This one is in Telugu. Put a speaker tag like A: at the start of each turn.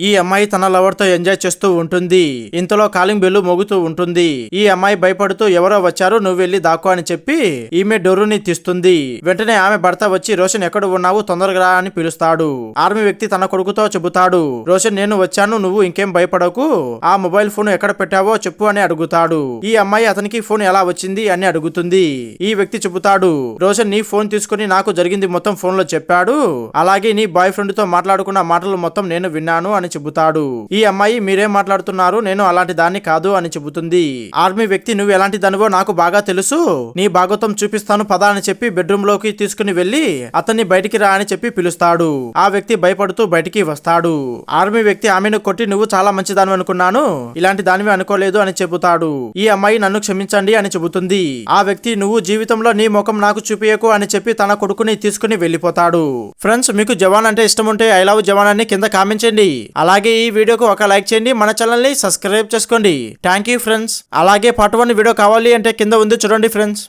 A: ఈ అమ్మాయి తన లవర్తో ఎంజాయ్ చేస్తూ ఉంటుంది. ఇంతలో కాలింగ్ బెల్లు మోగుతూ ఉంటుంది. ఈ అమ్మాయి భయపడుతూ ఎవరో వచ్చారు నువ్వు వెళ్ళి దాక్కో అని చెప్పి ఈమె డొర్రుని తీస్తుంది. వెంటనే ఆమె భర్త వచ్చి రోషన్ ఎక్కడ ఉన్నావు? తొందరగా అని పిలుస్తాడు. ఆర్మీ వ్యక్తి తన కొడుకుతో చెబుతాడు. రోషన్ నేను వచ్చాను నువ్వు ఇంకేం భయపడకు. ఆ మొబైల్ ఫోన్ ఎక్కడ పెట్టావో చెప్పు అని అడుగుతాడు. ఈ అమ్మాయి అతనికి ఫోన్ ఎలా వచ్చింది అని అడుగుతుంది. ఈ వ్యక్తి చెబుతాడు. రోషన్ నీ ఫోన్ తీసుకుని నాకు జరిగింది మొత్తం ఫోన్లో చెప్పాడు. అలాగే నీ బాయ్ ఫ్రెండ్తో మాట్లాడుకున్న మాటలు మొత్తం నేను విన్నాను అని చెబుతాడు. ఈ అమ్మాయి మీరేం మాట్లాడుతున్నారు? నేను అలాంటి దాన్ని కాదు అని చెబుతుంది. ఆర్మీ వ్యక్తి నువ్వు ఎలాంటి దానివో నాకు బాగా తెలుసు. నీ భాగవతం చూపిస్తాను పదా అని చెప్పి బెడ్రూమ్లోకి తీసుకుని వెళ్ళి అతన్ని బయటికి రా అని చెప్పి పిలుస్తాడు. ఆ వ్యక్తి భయపడుతూ బయటికి వస్తాడు. ఆర్మీ వ్యక్తి ఆమెను కొట్టి నువ్వు చాలా మంచిదాని అనుకున్నాను. ఇలాంటి దానివి అనుకోలేదు అని చెబుతాడు. ఈ అమ్మాయి నన్ను క్షమించండి అని చెబుతుంది. ఆ వ్యక్తి నువ్వు జీవితంలో నీ ముఖం నాకు చూపియకు అని చెప్పి తన కొడుకుని తీసుకుని వెళ్ళిపోతాడు. ఫ్రెండ్స్ మీకు జవాన్ అంటే ఇష్టం ఉంటే ఐ లవ్ జవాన్ అని కింద కామెంట్ చేయండి. అలాగే ఈ వీడియోకు ఒక లైక్ చేయండి మన ఛానల్ని సబ్స్క్రైబ్ చేసుకోండి. థ్యాంక్ యూ ఫ్రెండ్స్ అలాగే పార్ట్ వన్ వీడియో కావాలి అంటే కింద ఉంది చూడండి ఫ్రెండ్స్